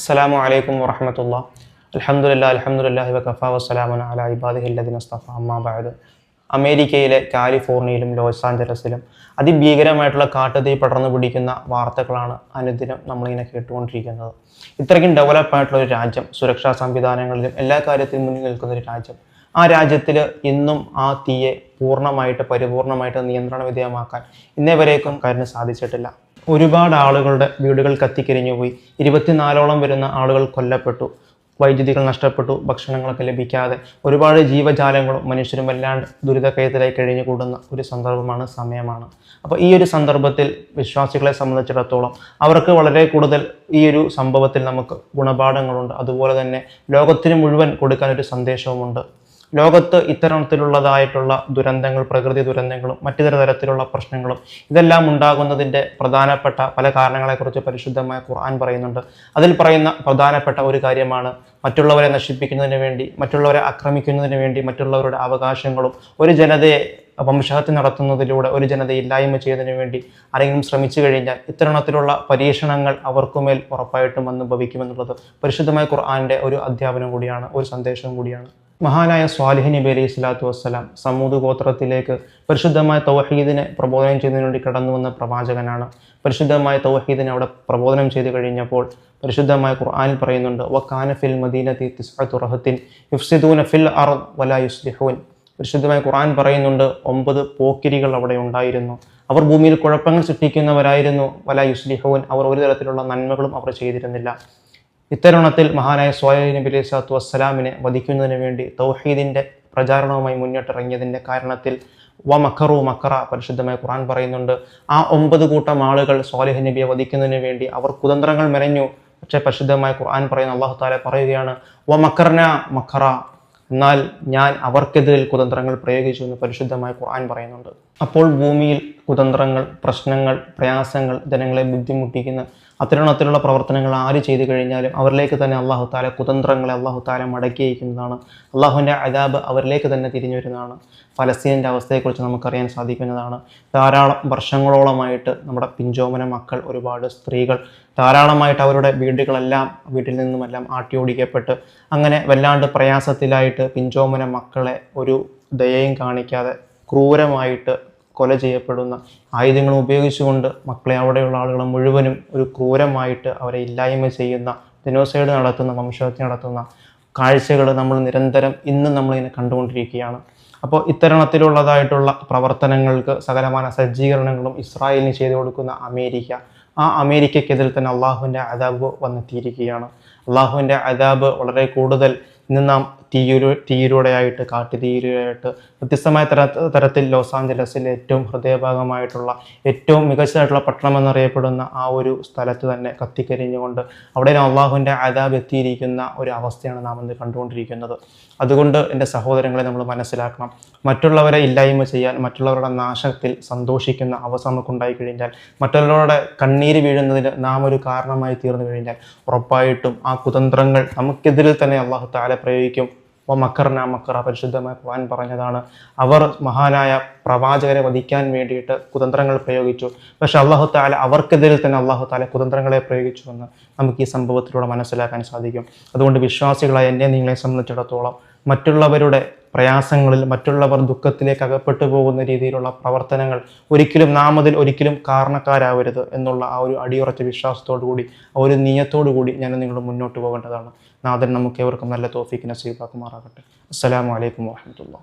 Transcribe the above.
അസ്സലാമു അലൈക്കും വറഹമത്തുള്ള അലഹമുല്ല അൽഹംദുലില്ലാഹി വക്കഫ വസ്സലാമന അല ഇബാദിഹി അസ്തഫ. ഇസ്തഫ അമ്മാ അമേരിക്കയിലെ കാലിഫോർണിയയിലും ലോസ് ആഞ്ചലസിലും അതിഭീകരമായിട്ടുള്ള കാട്ടുതീ പടർന്നു പിടിക്കുന്ന വാർത്തകളാണ് അനുദിനം നമ്മളിങ്ങനെ കേട്ടുകൊണ്ടിരിക്കുന്നത്. ഇത്രയ്ക്കും ഡെവലപ്പ് ആയിട്ടുള്ള ഒരു രാജ്യം സുരക്ഷാ സംവിധാനങ്ങളിലും എല്ലാ കാര്യത്തിലും മുന്നിൽ നിൽക്കുന്ന ഒരു രാജ്യം. ആ രാജ്യത്തിൽ ഇന്നും ആ തീയെ പൂർണമായിട്ട് പരിപൂർണമായിട്ട് നിയന്ത്രണ വിധേയമാക്കാൻ ഇന്നേ വരേക്കും കാര്യത്തിന് സാധിച്ചിട്ടില്ല. ഒരുപാട് ആളുകളുടെ വീടുകൾ കത്തിക്കരിഞ്ഞു പോയി. ഇരുപത്തിനാലോളം വരുന്ന ആളുകൾ കൊല്ലപ്പെട്ടു. വൈദ്യുതികൾ നഷ്ടപ്പെട്ടു. ഭക്ഷണങ്ങളൊക്കെ ലഭിക്കാതെ ഒരുപാട് ജീവജാലങ്ങളും മനുഷ്യരും വല്ലാണ്ട് ദുരിതക്കയത്തിലായി കഴിഞ്ഞു കൂടുന്ന ഒരു സന്ദർഭമാണ് സമയമാണ്. അപ്പോൾ ഈ ഒരു സന്ദർഭത്തിൽ വിശ്വാസികളെ സംബന്ധിച്ചിടത്തോളം അവർക്ക് വളരെ കൂടുതൽ ഈ ഒരു സംഭവത്തിൽ നമുക്ക് ഗുണപാഠങ്ങളുണ്ട്. അതുപോലെ തന്നെ ലോകത്തിന് മുഴുവൻ കൊടുക്കാൻ ഒരു സന്ദേശവുമുണ്ട്. ലോകത്ത് ഇത്തരത്തിലുള്ളതായിട്ടുള്ള ദുരന്തങ്ങൾ പ്രകൃതി ദുരന്തങ്ങളും മറ്റു തരത്തിലുള്ള പ്രശ്നങ്ങളും ഇതെല്ലാം ഉണ്ടാകുന്നതിന്റെ പ്രധാനപ്പെട്ട പല കാരണങ്ങളെക്കുറിച്ച് പരിശുദ്ധമായ ഖുർആൻ പറയുന്നുണ്ട്. അതിൽ പറയുന്ന പ്രധാനപ്പെട്ട ഒരു കാര്യമാണ് മറ്റുള്ളവരെ നശിപ്പിക്കുന്നതിന് വേണ്ടി മറ്റുള്ളവരെ ആക്രമിക്കുന്നതിന് വേണ്ടി മറ്റുള്ളവരുടെ അവകാശങ്ങളും ഒരു ജനതയെ വംശഹത്യ നടത്തുന്നതിലൂടെ ഒരു ജനത ഇല്ലായ്മ ചെയ്യുന്നതിന് വേണ്ടി ആരെങ്കിലും ശ്രമിച്ചു കഴിഞ്ഞാൽ ഇത്തരണത്തിലുള്ള പരീക്ഷണങ്ങൾ അവർക്കുമേൽ ഉറപ്പായിട്ടും വന്ന് ഭവിക്കുമെന്നുള്ളത് പരിശുദ്ധമായ ഖുർആാന്റെ ഒരു അധ്യാപനം കൂടിയാണ് ഒരു സന്ദേശം കൂടിയാണ്. മഹാനായ സ്വാലിഹ് നബി അലൈഹി സ്വലാത്തു വസ്സലാം സമൂത് ഗോത്രത്തിലേക്ക് പരിശുദ്ധമായ തൗഹീദിനെ പ്രബോധനം ചെയ്യുന്നതിന് വേണ്ടി കടന്നു വന്ന പ്രവാചകനാണ്. പരിശുദ്ധമായ തൗഹീദിനെ അവിടെ പ്രബോധനം ചെയ്തു കഴിഞ്ഞപ്പോൾ പരിശുദ്ധമായ ഖുർആാനിൽ പറയുന്നുണ്ട് വക്കാന ഫിൽ മദീനത്തി തിസ്അത്തു റഹത്തിൻ യുഫ്സിദൂന ഫിൽ അർദ് വലാ പരിശുദ്ധമായ ഖുർആൻ പറയുന്നുണ്ട് ഒമ്പത് പോക്കിരികൾ അവിടെ ഉണ്ടായിരുന്നു. അവർ ഭൂമിയിൽ കുഴപ്പങ്ങൾ സൃഷ്ടിക്കുന്നവരായിരുന്നു. വല യുസ്ലിഹൂൻ. അവർ ഒരു തരത്തിലുള്ള നന്മകളും അവർ ചെയ്തിരുന്നില്ല. ഇത്തരുണത്തിൽ മഹാനായ സോയലി നബി അലൈഹി സ്വലാത്തു വസ്സലാമിനെ വധിക്കുന്നതിന് വേണ്ടി തൗഹീദിന്റെ പ്രചാരണവുമായി മുന്നിട്ടിറങ്ങിയതിന്റെ കാരണത്തിൽ വ മക്കറു മക്കറ പരിശുദ്ധമായ ഖുറാൻ പറയുന്നുണ്ട്. ആ ഒമ്പത് കൂട്ടം ആളുകൾ സ്വാലിഹ് നബിയെ വധിക്കുന്നതിന് വേണ്ടി അവർ കുതന്ത്രങ്ങൾ മെനഞ്ഞു. പക്ഷേ പരിശുദ്ധമായ ഖുർആൻ പറയുന്ന അള്ളാഹു താല പറയുകയാണ് വ മക്കർന മക്കറ എന്നാൽ ഞാൻ അവർക്കെതിരിൽ കുതന്ത്രങ്ങൾ പ്രയോഗിച്ചു എന്ന് പരിശുദ്ധമായ ഖുർആൻ പറയുന്നുണ്ട്. അപ്പോൾ ഭൂമിയിൽ കുതന്ത്രങ്ങൾ പ്രശ്നങ്ങൾ പ്രയാസങ്ങൾ ജനങ്ങളെ ബുദ്ധിമുട്ടിക്കുന്ന അത്തരണത്തിലുള്ള പ്രവർത്തനങ്ങൾ ആര് ചെയ്തു കഴിഞ്ഞാലും അവരിലേക്ക് തന്നെ അള്ളാഹു താല കുതന്ത്രങ്ങളെ അള്ളാഹു താല മടക്കി അയക്കുന്നതാണ്. അള്ളാഹുവിന്റെ അതാബ് അവരിലേക്ക് തന്നെ തിരിഞ്ഞു വരുന്നതാണ്. ഫലസ്തീനിന്റെ അവസ്ഥയെക്കുറിച്ച് നമുക്കറിയാൻ സാധിക്കുന്നതാണ്. ധാരാളം വർഷങ്ങളോളമായിട്ട് നമ്മുടെ പിഞ്ചോമന മക്കൾ ഒരുപാട് സ്ത്രീകൾ ധാരാളമായിട്ട് അവരുടെ വീടുകളെല്ലാം വീട്ടിൽ നിന്നുമെല്ലാം ആട്ടിയോടിക്കപ്പെട്ട് അങ്ങനെ വല്ലാണ്ട് പ്രയാസത്തിലായിട്ട് പിഞ്ചോമന മക്കളെ ഒരു ദയയും കാണിക്കാതെ ക്രൂരമായിട്ട് കൊല ചെയ്യപ്പെടുന്ന ആയുധങ്ങൾ ഉപയോഗിച്ചുകൊണ്ട് മക്കളെ അവിടെയുള്ള ആളുകൾ മുഴുവനും ഒരു ക്രൂരമായിട്ട് അവരെ ഇല്ലായ്മ ചെയ്യുന്ന ജനോസൈഡ് നടത്തുന്ന വംശഹത്യ നടത്തുന്ന കാഴ്ചകൾ നമ്മൾ നിരന്തരം ഇന്നും നമ്മളിങ്ങനെ കണ്ടുകൊണ്ടിരിക്കുകയാണ്. അപ്പോൾ ഇത്തരണത്തിലുള്ളതായിട്ടുള്ള പ്രവർത്തനങ്ങൾക്ക് സകലമായ സജ്ജീകരണങ്ങളും ഇസ്രായേലിന് ചെയ്തു കൊടുക്കുന്ന അമേരിക്ക ആ അമേരിക്കയ്ക്കെതിരെ തന്നെ അള്ളാഹുവിന്റെ അതാബ് വന്നെത്തിയിരിക്കുകയാണ്. അള്ളാഹുവിന്റെ അതാബ് വളരെ കൂടുതൽ ഇന്ന് നാം തീയൊരു തീയിലൂടെയായിട്ട് കാട്ടുതീയിലൂടെയായിട്ട് വ്യത്യസ്തമായ തര തരത്തിൽ ലോസ് ആഞ്ചലസിലെ ഏറ്റവും ഹൃദയഭാഗമായിട്ടുള്ള ഏറ്റവും മികച്ചതായിട്ടുള്ള പട്ടണം എന്നറിയപ്പെടുന്ന ആ ഒരു സ്ഥലത്ത് തന്നെ കത്തിക്കരിഞ്ഞുകൊണ്ട് അവിടെ അള്ളാഹുവിന്റെ അതാബ് എത്തിയിരിക്കുന്ന ഒരു അവസ്ഥയാണ് നാം ഇന്ന് കണ്ടുകൊണ്ടിരിക്കുന്നത്. അതുകൊണ്ട് എന്റെ സഹോദരങ്ങളെ നമ്മൾ മനസ്സിലാക്കണം. മറ്റുള്ളവരെ ഇല്ലായ്മ ചെയ്യാൻ മറ്റുള്ളവരുടെ നാശത്തിൽ സന്തോഷിക്കുന്ന അവസ്ഥ നമുക്കുണ്ടായി കഴിഞ്ഞാൽ മറ്റുള്ളവരുടെ കണ്ണീര് വീഴുന്നതിന് നാം ഒരു കാരണമായി തീർന്നു കഴിഞ്ഞാൽ ഉറപ്പായിട്ടും ആ കുതന്ത്രങ്ങൾ നമുക്കെതിരിൽ തന്നെ അള്ളാഹു താല പ്രയോഗിക്കും. മക്കറിന മക്കറ പരിശുദ്ധമായ ഖുർആൻ പറഞ്ഞതാണ്. അവർ മഹാനായ പ്രവാചകരെ വധിക്കാൻ വേണ്ടിയിട്ട് കുതന്ത്രങ്ങൾ പ്രയോഗിച്ചു. പക്ഷെ അള്ളാഹു താല അവർക്കെതിരെ തന്നെ അള്ളാഹു താല കുതന്ത്രങ്ങളെ പ്രയോഗിച്ചു എന്ന് നമുക്ക് ഈ സംഭവത്തിലൂടെ മനസ്സിലാക്കാൻ സാധിക്കും. അതുകൊണ്ട് വിശ്വാസികളായ എന്നെ നിങ്ങളെ സംബന്ധിച്ചിടത്തോളം മറ്റുള്ളവരുടെ പ്രയാസങ്ങളിൽ മറ്റുള്ളവർ ദുഃഖത്തിലേക്ക് അകപ്പെട്ടു പോകുന്ന രീതിയിലുള്ള പ്രവർത്തനങ്ങൾ ഒരിക്കലും നാം അതിൽ ഒരിക്കലും കാരണക്കാരാവരുത് എന്നുള്ള ആ ഒരു അടിയുറച്ച വിശ്വാസത്തോടു കൂടി ആ ഒരു നീയത്തോടു കൂടി ഞാൻ നിങ്ങൾ മുന്നോട്ട് പോകേണ്ടതാണ്. നാദൻ നമുക്ക് ഏവർക്കും നല്ല തോഫിക്ക് നസീബാക്കുമാറാകട്ടെ. അസ്സലാമു അലൈക്കും വാഹമത്തുള്ള